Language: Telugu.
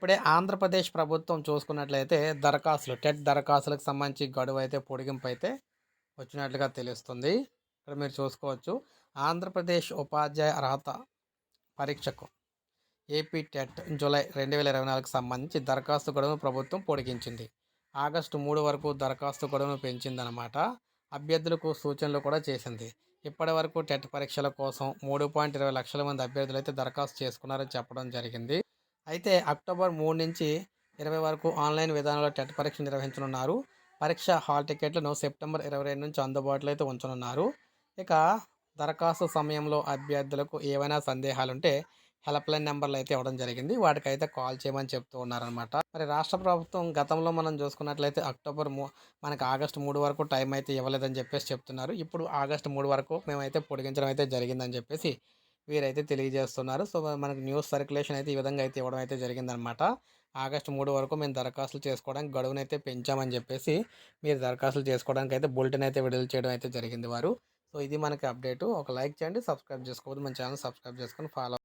ఇప్పుడే ఆంధ్రప్రదేశ్ ప్రభుత్వం చూసుకున్నట్లయితే దరఖాస్తులు టెట్ దరఖాస్తులకు సంబంధించి గడువు అయితే పొడిగింపు అయితే వచ్చినట్లుగా తెలుస్తుంది. ఇక్కడ మీరు చూసుకోవచ్చు. ఆంధ్రప్రదేశ్ ఉపాధ్యాయ అర్హత పరీక్షకు ఏపీ టెట్ జూలై రెండు వేల ఇరవై నాలుగుకి సంబంధించి దరఖాస్తు గడువును ప్రభుత్వం పొడిగించింది. ఆగస్టు మూడు వరకు దరఖాస్తు గడువును పెంచిందనమాట అభ్యర్థులకు సూచనలు కూడా చేసింది. ఇప్పటి వరకు టెట్ పరీక్షల కోసం మూడు పాయింట్ ఇరవై లక్షల మంది అభ్యర్థులు అయితే దరఖాస్తు చేసుకున్నారని చెప్పడం జరిగింది. అయితే అక్టోబర్ మూడు నుంచి ఇరవై వరకు ఆన్లైన్ విధానంలో టెట్ పరీక్ష నిర్వహించనున్నారు. పరీక్ష హాల్ టికెట్లను సెప్టెంబర్ ఇరవై రెండు నుంచి అందుబాటులో అయితే ఉంచనున్నారు. ఇక దరఖాస్తు సమయంలో అభ్యర్థులకు ఏవైనా సందేహాలుంటే హెల్ప్లైన్ హెల్ప్ లైన్ నెంబర్లు అయితే ఇవ్వడం జరిగింది. వాటికైతే కాల్ చేయమని చెప్తూ ఉన్నారనమాట మరి రాష్ట్ర ప్రభుత్వం గతంలో మనం చూసుకున్నట్లయితే అక్టోబర్ మూ మనకి ఆగస్టు మూడు వరకు టైం అయితే ఇవ్వలేదని చెప్పేసి చెప్తున్నారు. ఇప్పుడు ఆగస్టు మూడు వరకు మేమైతే పొడిగించడం అయితే జరిగిందని చెప్పేసి వీరైతే తెలియజేస్తున్నారు. సో మనకి న్యూస్ సర్క్యులేషన్ అయితే ఈ విధంగా అయితే ఇవ్వడం అయితే జరిగిందనమాట. ఆగస్టు మూడు వరకు మేము దరఖాస్తులు చేసుకోవడానికి గడువునైతే పెంచామని చెప్పేసి మీరు దరఖాస్తులు చేసుకోవడానికి అయితే బులెటిన్ అయితే విడుదల చేయడం అయితే జరిగింది వారు. సో ఇది మనకి అప్డేటు. ఒక లైక్ చేయండి సబ్స్క్రైబ్ చేసుకోవద్దు. మన ఛానల్ సబ్స్క్రైబ్ చేసుకొని ఫాలో